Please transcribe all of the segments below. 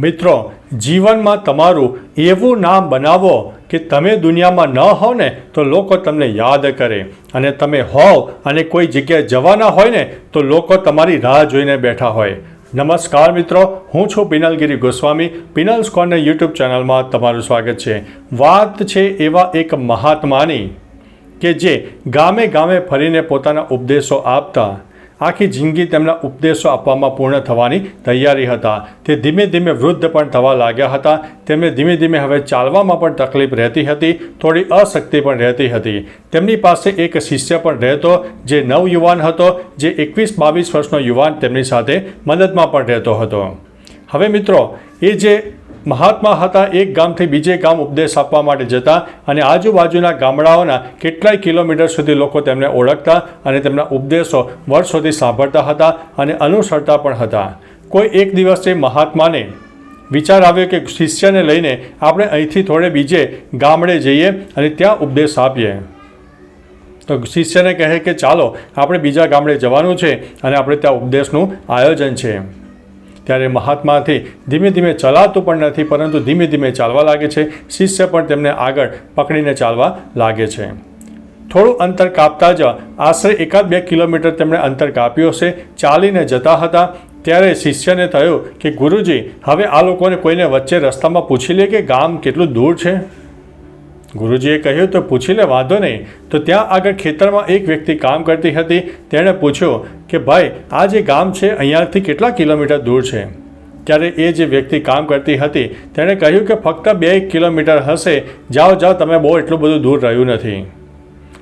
મિત્રો, જીવનમાં તમારું એવું નામ બનાવો કે તમે દુનિયામાં ન હો ને તો લોકો તમને યાદ કરે. અને તમે હોવ અને કોઈ જગ્યાએ જવાના હોય ને તો લોકો તમારી રાહ જોઈને બેઠા હોય. નમસ્કાર મિત્રો, હું છું પિનલગીરી ગોસ્વામી. પિનલ્સ કોર્નર યુટ્યુબ ચેનલમાં તમારું સ્વાગત છે. વાત છે એવા એક મહાત્માની કે જે ગામે ગામે ફરીને પોતાના ઉપદેશો આપતા આખી જિંદગી તેમના ઉપદેશો આપવામાં પૂર્ણ થવાની તૈયારી હતા. તે ધીમે ધીમે વૃદ્ધ પણ થવા લાગ્યા હતા. તેમને ધીમે ધીમે હવે ચાલવામાં પણ તકલીફ રહેતી હતી. થોડી અશક્તિ પણ રહેતી હતી. તેમની પાસે એક શિષ્ય પણ રહેતો, જે નવયુવાન હતો, જે એકવીસ બાવીસ વર્ષનો યુવાન તેમની સાથે મદદમાં પણ રહેતો હતો. હવે મિત્રો, એ જે મહાત્મા હતા, એક ગામથી બીજે ગામ ઉપદેશ આપવા માટે જતા અને આજુબાજુના ગામડાઓના કેટલાય કિલોમીટર સુધી લોકો તેમને ઓળખતા અને તેમના ઉપદેશો વર્ષોથી સાંભળતા હતા અને અનુસરતા પણ હતા. કોઈ એક દિવસે મહાત્માને વિચાર આવ્યો કે શિષ્યને લઈને આપણે અહીંથી થોડે બીજે ગામડે જઈએ અને ત્યાં ઉપદેશ આપીએ. તો શિષ્યને કહે કે ચાલો, આપણે બીજા ગામડે જવાનું છે અને આપણે ત્યાં ઉપદેશનું આયોજન છે. ત્યારે મહાત્માથી ધીમે ધીમે ચલાતું પણ નથી, પરંતુ ધીમે ધીમે ચાલવા લાગે છે. શિષ્ય પણ તેમને આગળ પકડીને ચાલવા લાગે છે. થોડું અંતર કાપતા જ આશરે એકાદ બે કિલોમીટર તેમણે અંતર કાપ્યું હશે. ચાલીને જતા હતા. ત્યારે શિષ્યને થયું કે ગુરુજી, હવે આ લોકોને કોઈને વચ્ચે રસ્તામાં પૂછી લે કે ગામ કેટલું દૂર છે? ગુરુજીએ કહ્યું, તો પૂછી લે વાંધો નહીં. તો ત્યાં આગળ ખેતરમાં એક વ્યક્તિ કામ કરતી હતી. તેણે પૂછ્યું કે, ભાઈ, આ જે ગામ છે, અહીંયાથી કેટલા કિલોમીટર દૂર છે? ત્યારે એ જે વ્યક્તિ કામ કરતી હતી, તેણે કહ્યું કે, ફક્ત બે કિલોમીટર હશે. જાઓ જાઓ, તમે બહુ એટલું બધું દૂર રહ્યું નથી.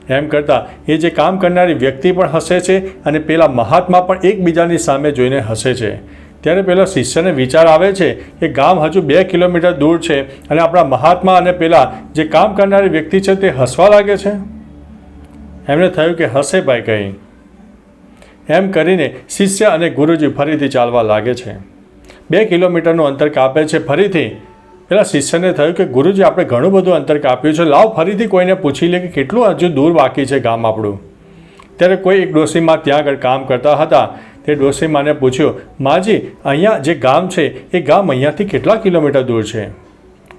એમ કરતાં એ જે કામ કરનારી વ્યક્તિ પણ હસે છે અને પેલા મહાત્મા પણ એકબીજાની સામે જોઈને હસે છે. ત્યારે પેલા શિષ્યને વિચાર આવે છે કે ગામ હજુ બે કિલોમીટર દૂર છે અને આપણા મહાત્મા અને પેલા જે કામ કરનારી વ્યક્તિ છે તે હસવા લાગે છે? એમને થયું કે હસે ભાઈ કંઈ. એમ કરીને શિષ્ય અને ગુરુજી ફરીથી ચાલવા લાગે છે. બે કિલોમીટરનું અંતર કાપે છે ફરીથી. પેલા શિષ્યને થયું કે ગુરુજી, આપણે ઘણું બધું અંતર કાપ્યું છે. લાવ ફરીથી કોઈને પૂછી લે કે કેટલું હજુ દૂર બાકી છે ગામ આપણું. ત્યારે કોઈ એક ડોસીમાં ત્યાં આગળ કામ કરતા હતા. તે ડોસીમાને પૂછ્યું, માજી, અહીંયા જે ગામ છે, એ ગામ અહીંયાથી કેટલા કિલોમીટર દૂર છે?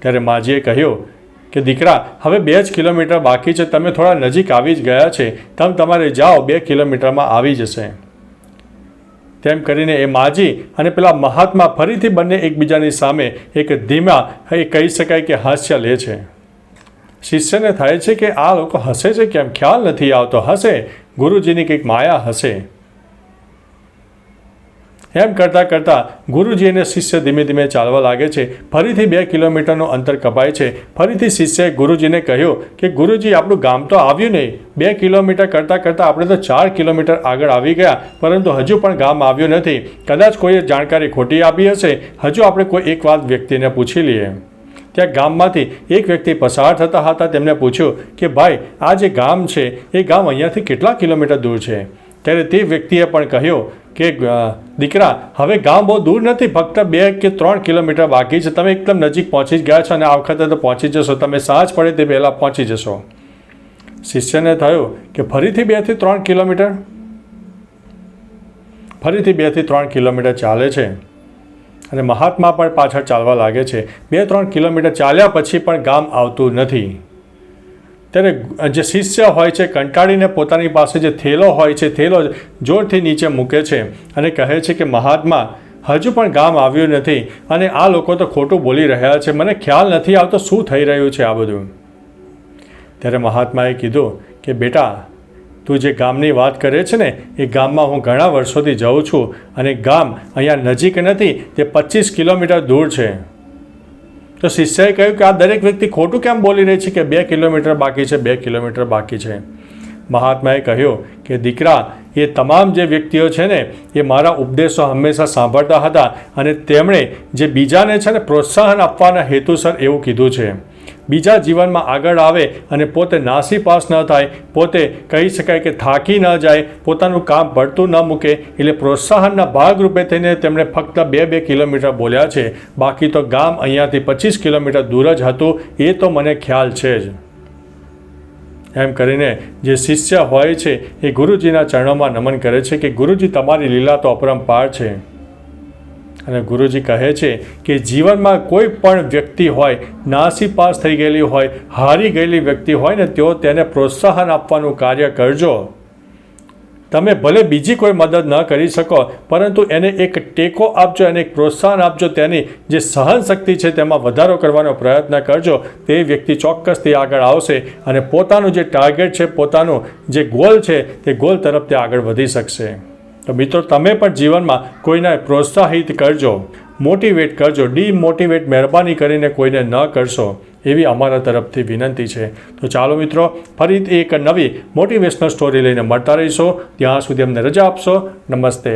ત્યારે માજીએ કહ્યું કે, દીકરા, હવે બે જ કિલોમીટર બાકી છે, તમે થોડા નજીક આવી જ ગયા છે, તમે તમારે જાઓ, બે કિલોમીટરમાં આવી જશે. તેમ કરીને એ માજી અને પેલા મહાત્મા ફરીથી બંને એકબીજાની સામે એક ધીમા, એ કહી શકાય કે હાસ્ય લે છે. શિષ્યને થાય છે કે આ લોકો હસે છે કેમ? ખ્યાલ નથી આવતો. હશે ગુરુજીની કંઈક માયા હશે એમ કરતાં કરતાં ગુરુજી અને શિષ્ય ધીમે ધીમે ચાલવા લાગે છે. ફરીથી બે કિલોમીટરનું અંતર કપાય છે. ફરીથી શિષ્યએ ગુરુજીને કહ્યું કે, ગુરુજી, આપણું ગામ તો આવ્યું નહીં. બે કિલોમીટર કરતાં કરતાં આપણે તો ચાર કિલોમીટર આગળ આવી ગયા. પરંતુ હજુ પણ ગામ આવ્યું નથી. કદાચ કોઈએ જાણકારી ખોટી આપી હશે. હજુ આપણે કોઈ એક વાત વ્યક્તિને પૂછી લઈએ. ત્યાં ગામમાંથી એક વ્યક્તિ પસાર થતા હતા. તેમણે પૂછ્યું કે, ભાઈ, આ જે ગામ છે, એ ગામ અહીંયાથી કેટલા કિલોમીટર દૂર છે? ત્યારે તે વ્યક્તિએ પણ કહ્યું કે દીકરા, હવે ગામ બહુ દૂર નથી, ફક્ત બે કે ત્રણ કિલોમીટર બાકી છે. તમે એકદમ નજીક પહોંચી જ ગયા છો અને આ વખતે તો પહોંચી જશો. તમે સાંજ પડે તે પહેલાં પહોંચી જશો. શિષ્યને થયું કે, ફરીથી બેથી ત્રણ કિલોમીટર? ફરીથી બેથી ત્રણ કિલોમીટર ચાલે છે. અને મહાત્મા પણ પાછળ ચાલવા લાગે છે. બે ત્રણ કિલોમીટર ચાલ્યા પછી પણ ગામ આવતું નથી. ત્યારે જે શિષ્ય હોય છે, કંટાળીને પોતાની પાસે જે થેલો હોય છે, થેલો જોરથી નીચે મૂકે છે અને કહે છે કે, મહાત્મા, હજુ પણ ગામ આવ્યું નથી અને આ લોકો તો ખોટું બોલી રહ્યા છે. મને ખ્યાલ નથી આવતો શું થઈ રહ્યું છે આ બધું. ત્યારે મહાત્માએ કીધું કે, બેટા, તું જે ગામની વાત કરે છે ને, એ ગામમાં હું ઘણા વર્ષોથી જાઉં છું અને ગામ અહીંયા નજીક નથી, તે પચીસ કિલોમીટર દૂર છે. તો શિષ્યએ કહ્યું કે આ દરેક વ્યક્તિ ખોટું કેમ બોલી રહી છે કે બે કિલોમીટર બાકી છે, બે કિલોમીટર બાકી છે? મહાત્માએ કહ્યું કે દીકરા, એ તમામ જે વ્યક્તિઓ છે ને, એ મારા ઉપદેશો હંમેશા સાંભળતા હતા અને તેમણે જે બીજાને છે ને પ્રોત્સાહન આપવાના હેતુસર એવું કીધું છે. બીજા જીવનમાં આગળ આવે અને પોતે નાસીપાસ ન થાય, પોતે કહી શકાય કે થાકી ન જાય, પોતાનું કામ પડતું ન મૂકે, એટલે પ્રોત્સાહનના ભાગરૂપે થઈને તેમણે ફક્ત બે બે કિલોમીટર બોલ્યા છે. બાકી તો ગામ અહીંયાથી પચીસ કિલોમીટર દૂર જ હતું, એ તો મને ખ્યાલ છે જ. એમ કરીને જે શિષ્ય હોય છે, એ ગુરુજીના ચરણોમાં નમન કરે છે કે ગુરુજી તમારી લીલા તો અપરંપાર છે. અને ગુરુજી કહે છે કે જીવનમાં કોઈ પણ વ્યક્તિ હોય, નાસી પાસ થઈ ગયેલી હોય, હારી ગયેલી વ્યક્તિ હોય ને તેઓ તેને પ્રોત્સાહન આપવાનું કાર્ય કરજો. તમે ભલે બીજી કોઈ મદદ ન કરી શકો, પરંતુ એને એક ટેકો આપજો અને એક પ્રોત્સાહન આપજો તેની જે સહન શક્તિ છે તેમાં વધારો કરવાનો પ્રયત્ન કરજો. તે વ્યક્તિ ચોક્કસથી આગળ આવશે અને પોતાનું જે ટાર્ગેટ છે, પોતાનું જે ગોલ છે, તે ગોલ તરફ તે આગળ વધી શકશે. તો મિત્રો, તમે પણ જીવનમાં કોઈને પ્રોત્સાહિત કરજો મોટિવેટ કરજો ડીમોટિવેટ મહેરબાની કરીને કોઈને ન કરશો, એવી અમારા તરફથી વિનંતી છે. તો ચાલો મિત્રો ફરીથી એક નવી મોટિવેશનલ સ્ટોરી લઈને મળતા રહીશો. ત્યાં સુધી અમને રજા આપશો. નમસ્તે.